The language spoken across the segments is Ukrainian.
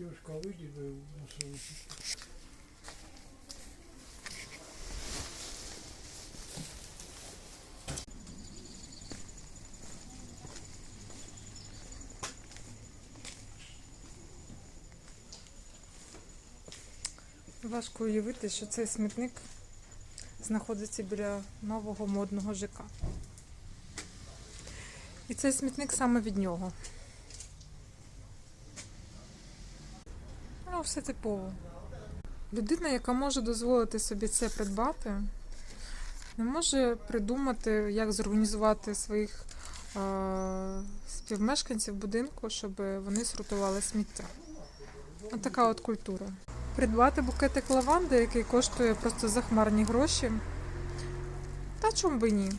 Девушка, а выйди бы мусор Важко уявити, що цей смітник знаходиться біля нового модного ЖК. І цей смітник саме від нього. Ну, все типово. Людина, яка може дозволити собі це придбати, не може придумати, як зорганізувати своїх е- співмешканців будинку, щоб вони сортували сміття. Ось така от культура. Придбати букетик лаванди, який коштує просто захмарні гроші. Та чому би ні?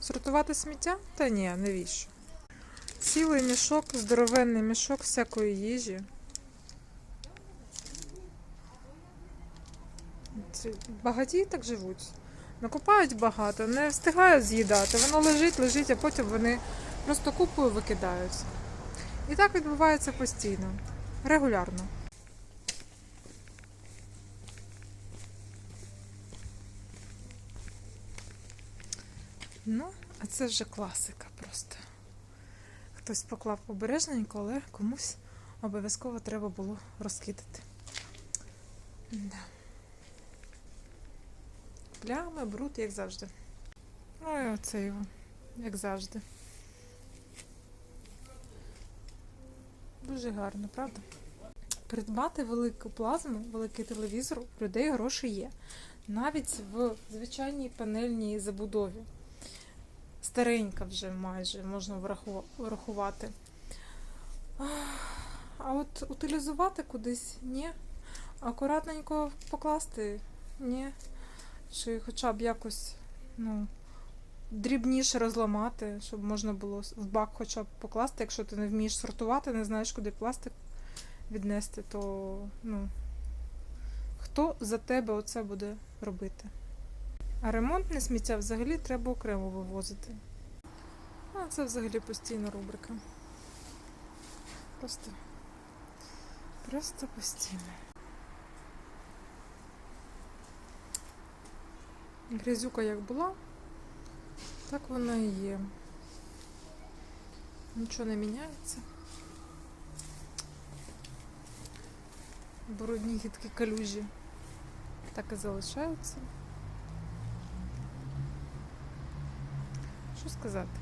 Сортувати сміття? Та ні, навіщо? Цілий мішок, здоровенний мішок всякої їжі. Ці Багатії так живуть. Накупають багато, не встигають з'їдати. Воно лежить, лежить, а потім вони просто купою викидаються. І так відбувається постійно, регулярно. Ну, а це вже класика просто. Хтось поклав обережненько, але комусь обов'язково треба було розкидати. Да. Плями, бруд, як завжди. Ну і оце його, як завжди. Дуже гарно, правда? Придбати велику плазму, великий телевізор, у людей гроші є. Навіть в звичайній панельній забудові. Старенька вже майже можна врахувати. А от утилізувати кудись ні. Акуратненько покласти ні. Чи хоча б якось ну, дрібніше розламати, щоб можна було в бак хоча б покласти, якщо ти не вмієш сортувати, не знаєш, куди пластик віднести, то ну, хто за тебе оце буде робити? А ремонтне сміття взагалі треба окремо вивозити. А це взагалі постійна рубрика. Просто, просто постійно. Грязюка як була, так вона і є. Нічого не міняється. Бородні гідкі калюжі так і залишаються. Що сказати?